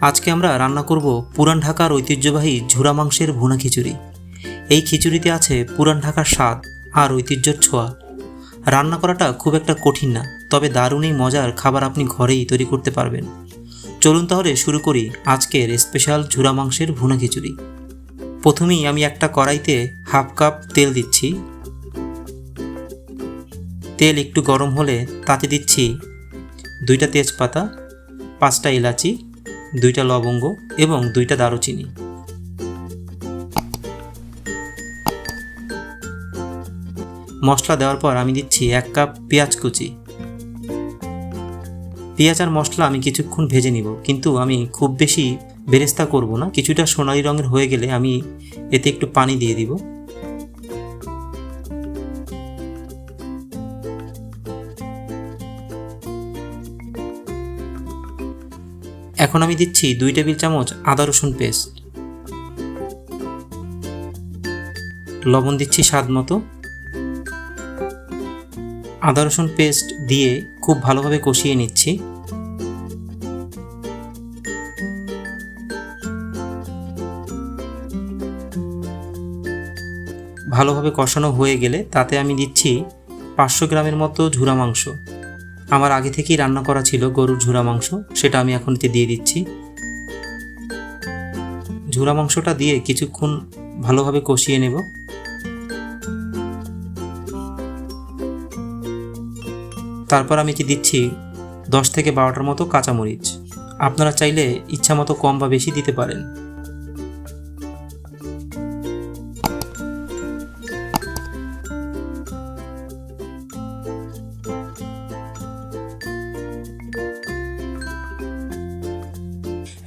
আজকে আমরা রান্না করব পুরান ঢাকার ঐতিহ্যবাহী ঝুরা মাংসের ভুনা খিচুড়ি। এই খিচুড়িতে আছে পুরান ঢাকার স্বাদ আর ঐতিহ্যর ছোঁয়া। রান্না করাটা খুব একটা কঠিন না, তবে দারুণই মজার খাবার আপনি ঘরেই তৈরি করতে পারবেন। চলুন তাহলে শুরু করি আজকের স্পেশাল ঝুরা মাংসের ভুনা খিচুড়ি। প্রথমেই আমি একটা কড়াইতে হাফ কাপ তেল দিচ্ছি। তেল একটু গরম হলে তাতে দিচ্ছি দুইটা তেজপাতা, পাঁচটা এলাচি দুইটা লবঙ্গ এবং দুইটা দারুচিনি। মশলা দেওয়ার পর আমি দিচ্ছি এক কাপ পেঁয়াজ কুচি। পেঁয়াজ আর মশলা আমি কিছুক্ষণ ভেজে নিব, কিন্তু আমি খুব বেশি বেরেস্তা করব না। কিছুটা সোনালি রঙের হয়ে গেলে আমি এতে একটু পানি দিয়ে দিব। এখন আমি দিচ্ছি দুই টেবিল চামচ আদা রসুন পেস্ট। লবণ দিচ্ছি স্বাদ মতো। আদা রসুন পেস্ট দিয়ে খুব ভালোভাবে কষিয়ে নিচ্ছি। ভালোভাবে কষানো হয়ে গেলে তাতে আমি দিচ্ছি পাঁচশো গ্রামের মতো ঝুরা মাংস। আমার আগে থেকেই রান্না করা ছিল গরুর ঝুরা মাংস, সেটা আমি এখন দিয়ে দিচ্ছি। ঝুরা মাংসটা দিয়ে কিছুক্ষণ ভালোভাবে কষিয়ে নেব। তারপর আমি কি দিচ্ছি দশ থেকে বারোটার মতো কাঁচামরিচ। আপনারা চাইলে ইচ্ছা মতো কম বা বেশি দিতে পারেন।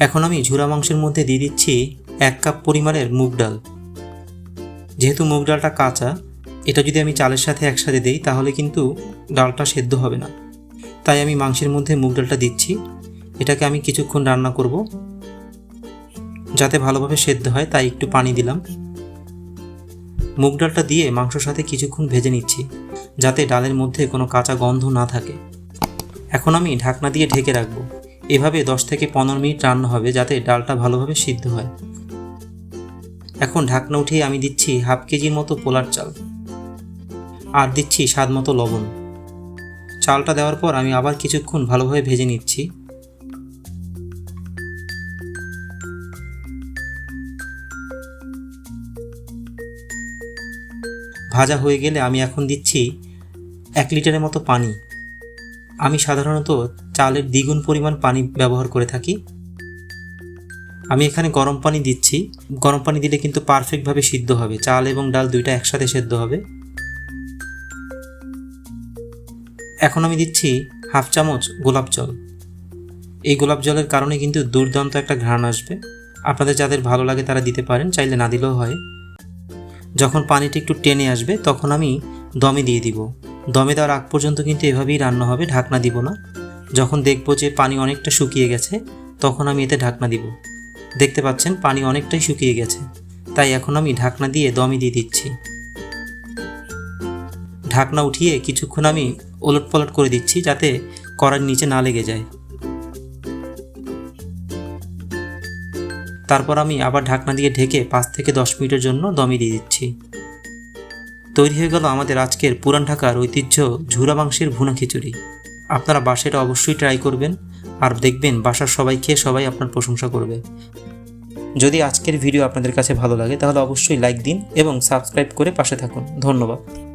এখন আমি ঝুরা মাংসের মধ্যে দিয়ে দিচ্ছি এক কাপ পরিমাণের মুগ ডাল। যেহেতু মুগ ডালটা কাঁচা, এটা যদি আমি চালের সাথে একসাথে দিই, তাহলে কিন্তু ডালটা সেদ্ধ হবে না। তাই আমি মাংসের মধ্যে মুগ ডালটা দিচ্ছি। এটাকে আমি কিছুক্ষণ রান্না করব। যাতে ভালোভাবে সেদ্ধ হয়, তাই একটু পানি দিলাম। মুগ ডালটা দিয়ে মাংসর সাথে কিছুক্ষণ ভেজে নিচ্ছি, যাতে ডালের মধ্যে কোনো কাঁচা গন্ধ না থাকে। এখন আমি ঢাকনা দিয়ে ঢেকে রাখব। এভাবে দশ থেকে পনেরো মিনিট রান্না হবে যাতে ডালটা ভালোভাবে সিদ্ধ হয়। এখন ঢাকনা উঠিয়ে আমি দিচ্ছি হাফ কেজির মতো পোলার চাল। আর দিচ্ছি স্বাদ মতো লবণ। চালটা দেওয়ার পর আমি আবার কিছুক্ষণ ভালোভাবে ভেজে নিচ্ছি। ভাজা হয়ে গেলে আমি এখন দিচ্ছি এক লিটারের মতো পানি। আমি সাধারণত চালের দ্বিগুণ পরিমাণ পানি ব্যবহার করে থাকি। আমি এখানে গরম পানি দিচ্ছি। গরম পানি দিলে কিন্তু পারফেক্টভাবে সিদ্ধ হবে। চাল এবং ডাল দুইটা একসাথে সেদ্ধ হবে। এখন আমি দিচ্ছি হাফ চামচ গোলাপ জল। এই গোলাপ জলের কারণে কিন্তু দুর্দান্ত একটা ঘ্রাণ আসবে। আপনাদের যাদের ভালো লাগে তারা দিতে পারেন, চাইলে না দিলেও হয়। যখন পানিটি একটু টেনে আসবে, তখন আমি দমে দিয়ে দিব। দমে দেওয়ার আগ পর্যন্ত কিন্তু এভাবেই রান্না হবে, ঢাকনা দিব না। যখন দেখব যে পানি অনেকটা শুকিয়ে গেছে, তখন আমি এতে ঢাকনা দিব। দেখতে পাচ্ছেন, পানি অনেকটাই শুকিয়ে গেছে। তাই এখন আমি ঢাকনা দিয়ে দমে দিয়ে দিচ্ছি। ঢাকনা উঠিয়ে কিছুক্ষণ আমি ওলট পলট করে দিচ্ছি, যাতে কড়ার নিচে না লেগে যায়। তারপর আমি আবার ঢাকনা দিয়ে ঢেকে পাঁচ থেকে দশ মিনিটের জন্য দমে দিয়ে দিচ্ছি। তৈরি হয়ে গেল আমাদের আজকের পুরান ঢাকার ঐতিহ্য ঝুরা মাংসের ভুনা খিচুড়ি। আপনারা বাসাটা অবশ্যই ট্রাই করবেন আর দেখবেন বাসার সবাই খেয়ে সবাই আপনার প্রশংসা করবে। যদি আজকের ভিডিও আপনাদের কাছে ভালো লাগে তাহলে অবশ্যই লাইক দিন এবং সাবস্ক্রাইব করে পাশে থাকুন। ধন্যবাদ।